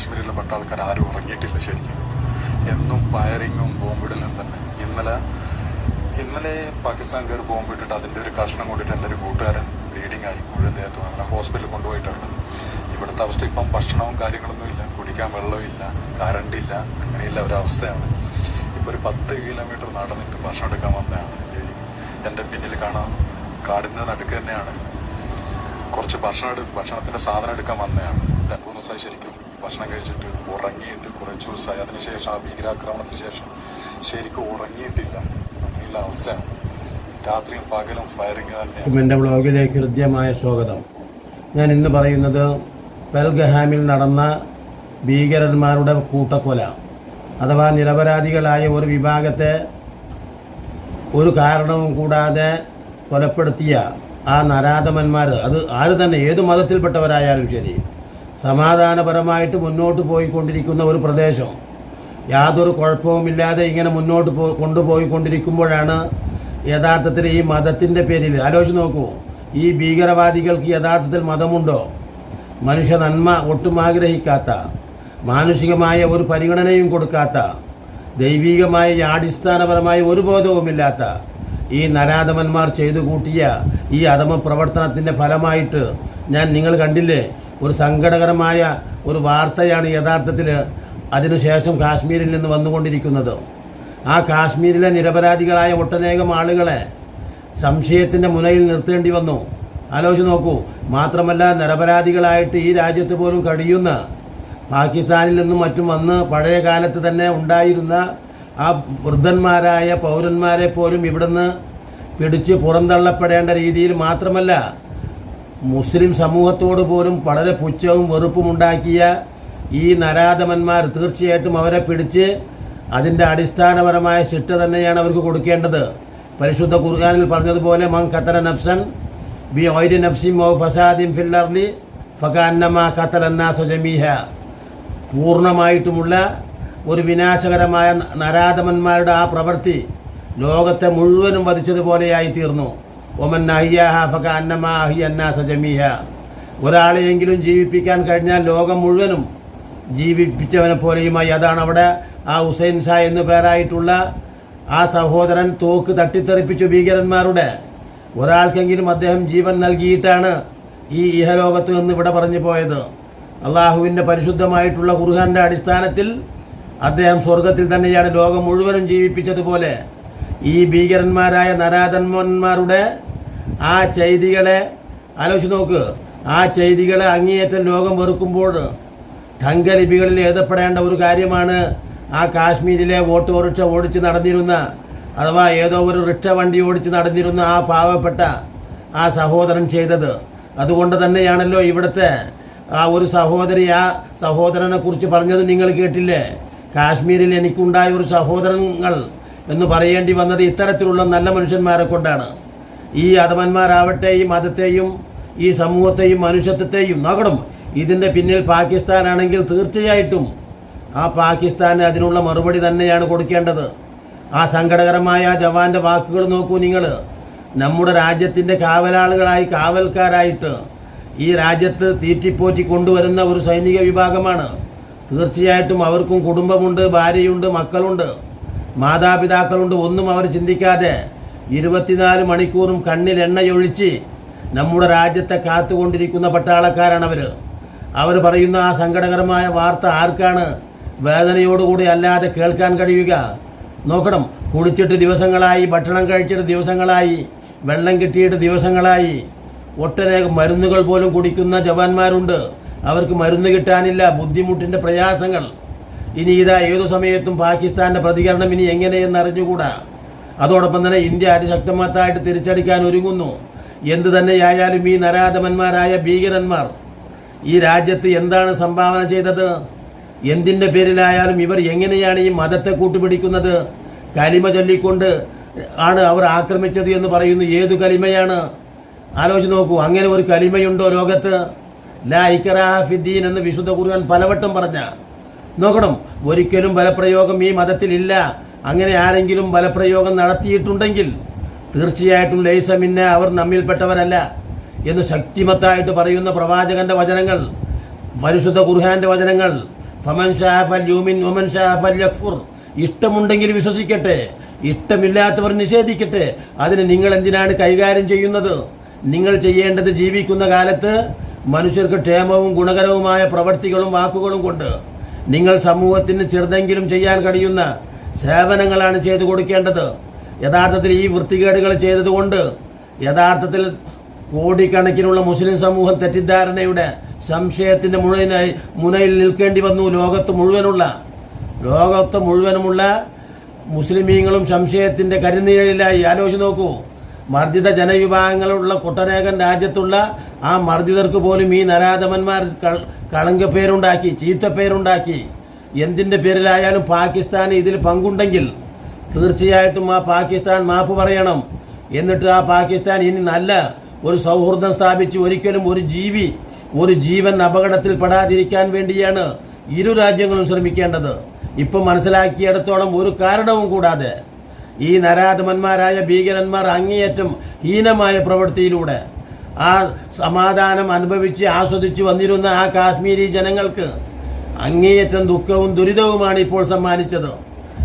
കാശ്മീരിലെ പെട്ട ആൾക്കാർ ആരും ഉറങ്ങിയിട്ടില്ല ശരിക്കും. എന്നും ഫയറിങ്ങും ബോംബിടലും തന്നെ. ഇന്നലെ ഇന്നലെ പാകിസ്ഥാൻകാർ ബോംബിട്ടിട്ട് അതിന്റെ ഒരു കഷ്ണം കൊണ്ടിട്ട് എന്റെ ഒരു കൂട്ടുകാരൻ ബ്ലീഡിംഗ് ആയി. മുഴുവൻ ദേഹത്തും അങ്ങനെ ഹോസ്പിറ്റലിൽ കൊണ്ടുപോയിട്ടുണ്ട് ഇവിടുത്തെ അവസ്ഥ ഇപ്പം ഭക്ഷണവും കാര്യങ്ങളൊന്നും ഇല്ല. കുടിക്കാൻ ഇല്ല. അങ്ങനെയുള്ള ഒരവസ്ഥയാണ് ഇപ്പൊ ഒരു പത്ത് കിലോമീറ്റർ നടന്നിട്ട് ഭക്ഷണം എടുക്കാൻ വന്നതാണ്. എന്റെ പിന്നിൽ കാണാം. കാടിന്റെ നടുക്ക് തന്നെയാണ്. കുറച്ച് ഭക്ഷണം ഭക്ഷണത്തിന്റെ സാധനം എടുക്കാൻ വന്നതാണ്. രണ്ടു മൂന്ന് ദിവസമായി ശരിക്കും ഭക്ഷണം കഴിച്ചിട്ട് ഉറങ്ങിയിട്ട് കുറച്ച് ദിവസമായി അതിനുശേഷം ആ ഭീകരാക്രമണത്തിന് ശേഷം ശരിക്കും ഉറങ്ങിയിട്ടില്ല. അങ്ങനെയുള്ള അവസ്ഥയാണ്. രാത്രിയും പകലും ഫയറിങ് തന്നെ ബ്ലോഗിലേക്ക് ഹൃദ്യമായ സ്വാഗതം. ഞാൻ ഇന്ന് പറയുന്നത് പെൽഗഹാമിൽ നടന്ന ഭീകരന്മാരുടെ കൂട്ടക്കൊല അഥവാ നിരപരാധികളായ ഒരു വിഭാഗത്തെ ഒരു കാരണവും കൂടാതെ കൊലപ്പെടുത്തിയ ആ നരാധമന്മാർ. അത് ആര് തന്നെ ഏത് മതത്തിൽപ്പെട്ടവരായാലും ശരി. സമാധാനപരമായിട്ട് മുന്നോട്ട് പോയിക്കൊണ്ടിരിക്കുന്ന ഒരു പ്രദേശം. യാതൊരു കുഴപ്പവുമില്ലാതെ ഇങ്ങനെ മുന്നോട്ട് പോ കൊണ്ടുപോയിക്കൊണ്ടിരിക്കുമ്പോഴാണ് യഥാർത്ഥത്തിൽ ഈ മതത്തിന്റെ പേരിൽ ആലോചിച്ച് നോക്കൂ ഈ ഭീകരവാദികൾക്ക് യഥാർത്ഥത്തിൽ മതമുണ്ടോ? മനുഷ്യ നന്മ ഒട്ടും ആഗ്രഹിക്കാത്ത മാനുഷികമായ ഒരു പരിഗണനയും കൊടുക്കാത്ത ദൈവികമായ അടിസ്ഥാനപരമായ ഒരു ബോധവുമില്ലാത്ത ഈ നരാധമന്മാർ ചെയ്തു കൂട്ടിയ ഈ അധമ പ്രവർത്തനത്തിന്റെ ഫലമായിട്ട് ഞാൻ നിങ്ങൾ കണ്ടില്ലേ? ഒരു സങ്കടകരമായ ഒരു വാർത്തയാണ് യഥാർത്ഥത്തിൽ അതിനുശേഷം കാശ്മീരിൽ നിന്ന് വന്നുകൊണ്ടിരിക്കുന്നത്. ആ കാശ്മീരിലെ നിരപരാധികളായ ഒട്ടനേകം ആളുകളെ സംശയത്തിന്റെ മുനയിൽ നിർത്തേണ്ടി വന്നു. ആലോചിച്ച് നോക്കൂ മാത്രമല്ല നിരപരാധികളായിട്ട് ഈ രാജ്യത്ത് പോലും കഴിയുന്ന പാകിസ്ഥാനിൽ നിന്നും മറ്റും വന്ന് പഴയ കാലത്ത് തന്നെ ഉണ്ടായിരുന്ന ആ വൃദ്ധന്മാരായ പൗരന്മാരെ പോലും ഇവിടുന്ന് പിടിച്ച് പുറന്തള്ളപ്പെടേണ്ട രീതിയിൽ മാത്രമല്ല മുസ്ലിം സമൂഹത്തോട് പോലും വളരെ പുച്ഛവും വെറുപ്പും ഉണ്ടാക്കിയ ഈ നരാധമന്മാർ തീർച്ചയായിട്ടും അവരെ പിടിച്ച് അതിന്റെ അടിസ്ഥാനപരമായ ശിക്ഷ തന്നെയാണ് അവർക്ക് കൊടുക്കേണ്ടത്. പരിശുദ്ധ ഖുർഖാനിൽ പറഞ്ഞതുപോലെ മങ് ഖത്തല നഫ്സൻ ബി ഒയ്രി നഫ്സിം ഓ ഫസാദിം ഫില്ലർലി ഫഖാന്നമ ഖത്തലന്ന ജമീഹ. പൂർണമായിട്ടുമുള്ള ഒരു വിനാശകരമായ നരാധമന്മാരുടെ ആ പ്രവൃത്തി ലോകത്തെ മുഴുവനും വധിച്ചതുപോലെയായി തീർന്നു ഒമൻ അയ്യാഹ ഫക അന്നമ അഹിയന്നാസ ജമീഹ ഒരാളെയെങ്കിലും ജീവിപ്പിക്കാൻ കഴിഞ്ഞാൽ ലോകം മുഴുവനും ജീവിപ്പിച്ചവനെ പോലെയുമായി അതാണ് അവിടെ ആ ഹുസൈൻ ഷാ എന്നു പേരായിട്ടുള്ള ആ സഹോദരൻ തോക്ക് തട്ടിത്തെറിപ്പിച്ചു ഭീകരന്മാരുടെ. ഒരാൾക്കെങ്കിലും അദ്ദേഹം ജീവൻ നൽകിയിട്ടാണ് ഈ ഇഹലോകത്ത് നിന്ന് ഇവിടെ പറഞ്ഞു പോയത്. അള്ളാഹുവിന്റെ പരിശുദ്ധമായിട്ടുള്ള ഖുർഹാന്റെ അടിസ്ഥാനത്തിൽ അദ്ദേഹം സ്വർഗത്തിൽ തന്നെയാണ് ലോകം മുഴുവനും ജീവിപ്പിച്ചതുപോലെ. ഈ ഭീകരന്മാരായ നരാധന്മന്മാരുടെ ആ ചെയ്തികളെ ആലോചിച്ച് നോക്ക്. ആ ചെയ്തികളെ അങ്ങേയറ്റം ലോകം വെറുക്കുമ്പോൾ ഠങ്കലിപികളിൽ എഴുതപ്പെടേണ്ട ഒരു കാര്യമാണ് ആ കാശ്മീരിലെ ഓട്ടോറിക്ഷ ഓടിച്ച് നടന്നിരുന്ന അഥവാ ഏതോ ഒരു റിക്ഷ വണ്ടി ഓടിച്ച് നടന്നിരുന്ന ആ പാവപ്പെട്ട ആ സഹോദരൻ ചെയ്തത്. അതുകൊണ്ട് തന്നെയാണല്ലോ ഇവിടുത്തെ ആ ഒരു സഹോദരി ആ സഹോദരനെ കുറിച്ച് പറഞ്ഞത് നിങ്ങൾ കേട്ടില്ലേ? കാശ്മീരിൽ എനിക്കുണ്ടായ ഒരു സഹോദരങ്ങൾ എന്ന് പറയേണ്ടി വന്നത് ഇത്തരത്തിലുള്ള നല്ല മനുഷ്യന്മാരെ കൊണ്ടാണ്. ഈ അധമന്മാരാവട്ടെ ഈ മതത്തെയും ഈ സമൂഹത്തെയും മനുഷ്യത്വത്തെയും നോക്കണം ഇതിന്റെ പിന്നിൽ പാകിസ്ഥാനാണെങ്കിൽ തീർച്ചയായിട്ടും ആ പാകിസ്ഥാന് അതിനുള്ള മറുപടി തന്നെയാണ് കൊടുക്കേണ്ടത്. ആ സങ്കടകരമായ ജവാന്റെ വാക്കുകൾ നോക്കൂ നിങ്ങൾ. നമ്മുടെ രാജ്യത്തിന്റെ കാവലാളുകളായി കാവൽക്കാരായിട്ട് ഈ രാജ്യത്ത് തീറ്റിപ്പോറ്റി കൊണ്ടുവരുന്ന ഒരു സൈനിക വിഭാഗമാണ്. തീർച്ചയായിട്ടും അവർക്കും കുടുംബമുണ്ട് ഭാര്യയുണ്ട് മക്കളുണ്ട്. മാതാപിതാക്കളുണ്ട് ഒന്നും അവർ ചിന്തിക്കാതെ ഇരുപത്തിനാല് മണിക്കൂറും കണ്ണിൽ എണ്ണയൊഴിച്ച് നമ്മുടെ രാജ്യത്തെ കാത്തുകൊണ്ടിരിക്കുന്ന പട്ടാളക്കാരാണ് അവർ അവർ പറയുന്ന ആ സങ്കടകരമായ വാർത്ത ആർക്കാണ് വേദനയോടുകൂടി അല്ലാതെ കേൾക്കാൻ കഴിയുക? നോക്കണം കുളിച്ചിട്ട് ദിവസങ്ങളായി ഭക്ഷണം കഴിച്ചിട്ട് ദിവസങ്ങളായി വെള്ളം കിട്ടിയിട്ട് ദിവസങ്ങളായി ഒട്ടനേകം മരുന്നുകൾ പോലും കുടിക്കുന്ന ജവാന്മാരുണ്ട്. അവർക്ക് മരുന്ന് കിട്ടാനില്ല ബുദ്ധിമുട്ടിന്റെ പ്രയാസങ്ങൾ. ഇനി ഇതാ ഏതു സമയത്തും പാകിസ്ഥാന്റെ പ്രതികരണം ഇനി എങ്ങനെയെന്ന് അറിഞ്ഞുകൂടാ? അതോടൊപ്പം തന്നെ ഇന്ത്യ അതിശക്തമായിട്ട് തിരിച്ചടിക്കാൻ ഒരുങ്ങുന്നു. എന്തു തന്നെയായാലും ഈ നരാധമന്മാരായ ഭീകരന്മാർ ഈ രാജ്യത്ത് എന്താണ് സംഭാവന ചെയ്തത്? എന്തിന്റെ പേരിലായാലും ഇവർ എങ്ങനെയാണ് ഈ മതത്തെ കൂട്ടുപിടിക്കുന്നത്? കലിമ ചൊല്ലിക്കൊണ്ട് ആണ് അവർ ആക്രമിച്ചത് എന്ന് പറയുന്നു. ഏതു കലിമയാണ്? ആലോചിച്ച് നോക്കൂ അങ്ങനെ ഒരു കലിമയുണ്ടോ ലോകത്ത്? ലാ ഇക്കറാഫിദ്ദീൻ എന്ന് വിശുദ്ധ കുറുവാൻ പലവട്ടം പറഞ്ഞ നോക്കണം. ഒരിക്കലും ബലപ്രയോഗം ഈ മതത്തിലില്ല. അങ്ങനെ ആരെങ്കിലും ബലപ്രയോഗം നടത്തിയിട്ടുണ്ടെങ്കിൽ തീർച്ചയായിട്ടും ലൈസമിന്നെ അവർ നമ്മിൽപ്പെട്ടവരല്ല എന്ന് ശക്തിമത്തായിട്ട് പറയുന്ന പ്രവാചകന്റെ വചനങ്ങൾ പരിശുദ്ധ ഖുർഹാന്റെ വചനങ്ങൾ ഫമൻ ഷാഫൽ യൂമിൻ ഒമൻ ഷാഫൽ യക്ഫുർ ഇഷ്ടമുണ്ടെങ്കിൽ വിശ്വസിക്കട്ടെ ഇഷ്ടമില്ലാത്തവർ നിഷേധിക്കട്ടെ. അതിന് നിങ്ങൾ എന്തിനാണ് കൈകാര്യം ചെയ്യുന്നത്? നിങ്ങൾ ചെയ്യേണ്ടത് ജീവിക്കുന്ന കാലത്ത് മനുഷ്യർക്ക് ക്ഷേമവും ഗുണകരവുമായ പ്രവൃത്തികളും വാക്കുകളും കൊണ്ട്. നിങ്ങൾ സമൂഹത്തിന് ചെറുതെങ്കിലും ചെയ്യാൻ കഴിയുന്ന സേവനങ്ങളാണ് ചെയ്തു കൊടുക്കേണ്ടത്. യഥാർത്ഥത്തിൽ ഈ വൃത്തികേടുകൾ ചെയ്തതുകൊണ്ട് യഥാർത്ഥത്തിൽ കോടിക്കണക്കിനുള്ള മുസ്ലിം സമൂഹം തെറ്റിദ്ധാരണയുടെ സംശയത്തിന്റെ മുഴുവനായി മുനയിൽ നിൽക്കേണ്ടി വന്നു. ലോകത്ത് മുഴുവനുള്ള ലോകത്ത് മുഴുവനുമുള്ള മുസ്ലിമീങ്ങളും സംശയത്തിന്റെ കരുനീഴിലായി ആലോചിച്ച് നോക്കൂ. മർദ്ദിത ജനവിഭാഗങ്ങളുള്ള കുട്ടനേകൻ രാജ്യത്തുള്ള ആ മർദ്ദിതർക്ക് പോലും ഈ നരാധമന്മാർ കളങ്കപ്പേരുണ്ടാക്കി ചീത്തപ്പേരുണ്ടാക്കി എന്തിന്റെ പേരിലായാലും പാകിസ്ഥാൻ ഇതിൽ പങ്കുണ്ടെങ്കിൽ തീർച്ചയായിട്ടും ആ പാകിസ്ഥാൻ മാപ്പ് പറയണം. എന്നിട്ട് ആ പാകിസ്ഥാൻ ഇനി നല്ല ഒരു സൗഹൃദം സ്ഥാപിച്ച് ഒരിക്കലും ഒരു ജീവി ഒരു ജീവൻ അപകടത്തിൽ പെടാതിരിക്കാൻ വേണ്ടിയാണ് ഇരു രാജ്യങ്ങളും ശ്രമിക്കേണ്ടത്. ഇപ്പം മനസ്സിലാക്കിയിടത്തോളം ഒരു കാരണവും കൂടാതെ ഈ നരാധമന്മാരായ ഭീകരന്മാർ അങ്ങേയറ്റം ഹീനമായ പ്രവൃത്തിയിലൂടെ ആ സമാധാനം അനുഭവിച്ച് ആസ്വദിച്ച് വന്നിരുന്ന ആ കാശ്മീരി ജനങ്ങൾക്ക് അങ്ങേയറ്റം ദുഃഖവും ദുരിതവുമാണ് ഇപ്പോൾ സമ്മാനിച്ചത്.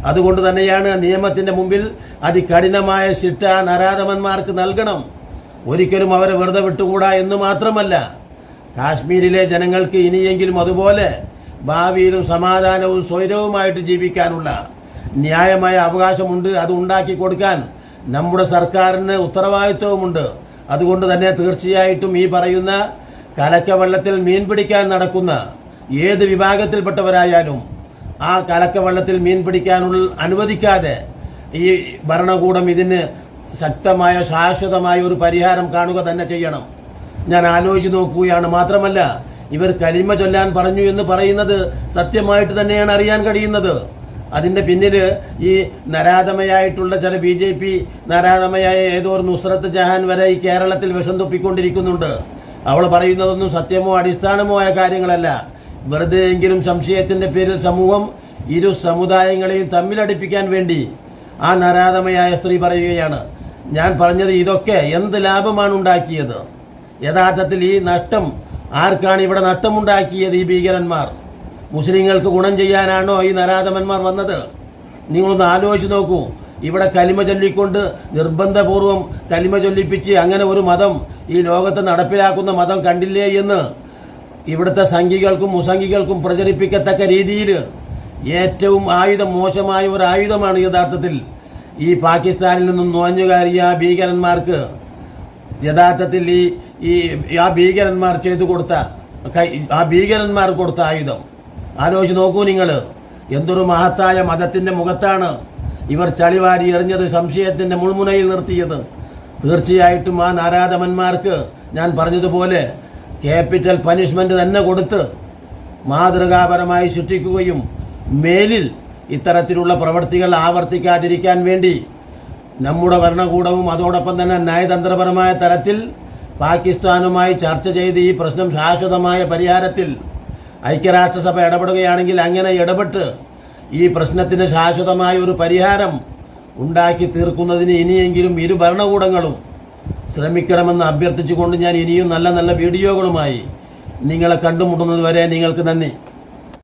അതുകൊണ്ട് തന്നെയാണ് നിയമത്തിന്റെ മുമ്പിൽ അതികഠിനമായ ശിക്ഷ നരാധമന്മാർക്ക് നൽകണം. ഒരിക്കലും അവരെ വെറുതെ വിട്ടുകൂടാ എന്ന് മാത്രമല്ല കാശ്മീരിലെ ജനങ്ങൾക്ക് ഇനിയെങ്കിലും അതുപോലെ ഭാവിയിലും സമാധാനവും സ്വൈരവുമായിട്ട് ജീവിക്കാനുള്ള ന്യായമായ അവകാശമുണ്ട് അത് ഉണ്ടാക്കി കൊടുക്കാൻ നമ്മുടെ സർക്കാരിന് ഉത്തരവാദിത്വവുമുണ്ട്. അതുകൊണ്ട് തന്നെ തീർച്ചയായിട്ടും ഈ പറയുന്ന കലക്കവെള്ളത്തിൽ മീൻ പിടിക്കാൻ നടക്കുന്ന ഏത് വിഭാഗത്തിൽപ്പെട്ടവരായാലും ആ കലക്കവെള്ളത്തിൽ മീൻ പിടിക്കാനുള്ള അനുവദിക്കാതെ ഈ ഭരണകൂടം ഇതിന് ശക്തമായ ശാശ്വതമായ ഒരു പരിഹാരം കാണുക തന്നെ ചെയ്യണം. ഞാൻ ആലോചിച്ച് നോക്കുകയാണ്. മാത്രമല്ല ഇവർ കലിമ ചൊല്ലാൻ പറഞ്ഞു എന്ന് പറയുന്നത് സത്യമായിട്ട് തന്നെയാണ് അറിയാൻ കഴിയുന്നത്. അതിന്റെ പിന്നിൽ ഈ നരാധമയായിട്ടുള്ള ചില ബി ജെ പി നരാധമയായ ഏതോ നുസ്രത്ത് ജഹാൻ വരെ ഈ കേരളത്തിൽ വിഷം തുപ്പിക്കൊണ്ടിരിക്കുന്നുണ്ട്. അവൾ പറയുന്നതൊന്നും സത്യമോ അടിസ്ഥാനമോ ആയ കാര്യങ്ങളല്ല. വെറുതെ എങ്കിലും സംശയത്തിന്റെ പേരിൽ സമൂഹം ഇരു സമുദായങ്ങളെയും തമ്മിലടിപ്പിക്കാൻ വേണ്ടി ആ നരാധമയായ സ്ത്രീ പറയുകയാണ്. ഞാൻ പറഞ്ഞത് ഇതൊക്കെ എന്ത് ലാഭമാണ് ഉണ്ടാക്കിയത്? യഥാർത്ഥത്തിൽ ഈ നഷ്ടം ആർക്കാണ് ഇവിടെ നഷ്ടമുണ്ടാക്കിയത് ഈ ഭീകരന്മാർ? മുസ്ലിങ്ങൾക്ക് ഗുണം ചെയ്യാനാണോ ഈ നരാധമന്മാർ വന്നത്? നിങ്ങളൊന്ന് ആലോചിച്ച് നോക്കൂ. ഇവിടെ കലിമ ചൊല്ലിക്കൊണ്ട് നിർബന്ധപൂർവം കലിമ ചൊല്ലിപ്പിച്ച് അങ്ങനെ ഒരു മതം ഈ ലോകത്ത് നടപ്പിലാക്കുന്ന മതം കണ്ടില്ലേ എന്ന്? ഇവിടുത്തെ സംഘികൾക്കും മുസംഘികൾക്കും പ്രചരിപ്പിക്കത്തക്ക രീതിയിൽ ഏറ്റവും ആയുധം മോശമായ ഒരു ആയുധമാണ് യഥാർത്ഥത്തിൽ ഈ പാകിസ്ഥാനിൽ നിന്നും നുഴഞ്ഞുകയറിയ ആ ഭീകരന്മാർക്ക്. യഥാർത്ഥത്തിൽ ഈ ഈ ആ ഭീകരന്മാർ ചെയ്തു കൊടുത്ത ആ ഭീകരന്മാർ കൊടുത്ത ആയുധം. ആലോചിച്ച് നോക്കൂ നിങ്ങൾ എന്തൊരു മഹത്തായ മതത്തിന്റെ മുഖത്താണ് ഇവർ ചളിവാരി എറിഞ്ഞത് സംശയത്തിന്റെ മുൾമുനയിൽ നിർത്തിയത്. തീർച്ചയായിട്ടും ആ നാരാധമന്മാർക്ക് ഞാൻ പറഞ്ഞതുപോലെ ക്യാപിറ്റൽ പനിഷ്മെന്റ് തന്നെ കൊടുത്ത് മാതൃകാപരമായി ശിക്ഷിക്കുകയും മേലിൽ ഇത്തരത്തിലുള്ള പ്രവൃത്തികൾ ആവർത്തിക്കാതിരിക്കാൻ വേണ്ടി നമ്മുടെ ഭരണകൂടവും അതോടൊപ്പം തന്നെ നയതന്ത്രപരമായ തലത്തിൽ പാകിസ്ഥാനുമായി ചർച്ച ചെയ്ത് ഈ പ്രശ്നം ശാശ്വതമായ പരിഹാരത്തിൽ ഐക്യരാഷ്ട്രസഭ ഇടപെടുകയാണെങ്കിൽ അങ്ങനെ ഇടപെട്ട് ഈ പ്രശ്നത്തിന് ശാശ്വതമായ ഒരു പരിഹാരം ഉണ്ടാക്കി തീർക്കുന്നതിന് ഇനിയെങ്കിലും ഇരു ഭരണകൂടങ്ങളും ശ്രമിക്കണമെന്ന് അഭ്യർത്ഥിച്ചുകൊണ്ട് ഞാൻ ഇനിയും നല്ല നല്ല വീഡിയോകളുമായി നിങ്ങളെ കണ്ടുമുട്ടുന്നത് വരെ നിങ്ങൾക്ക് നന്ദി.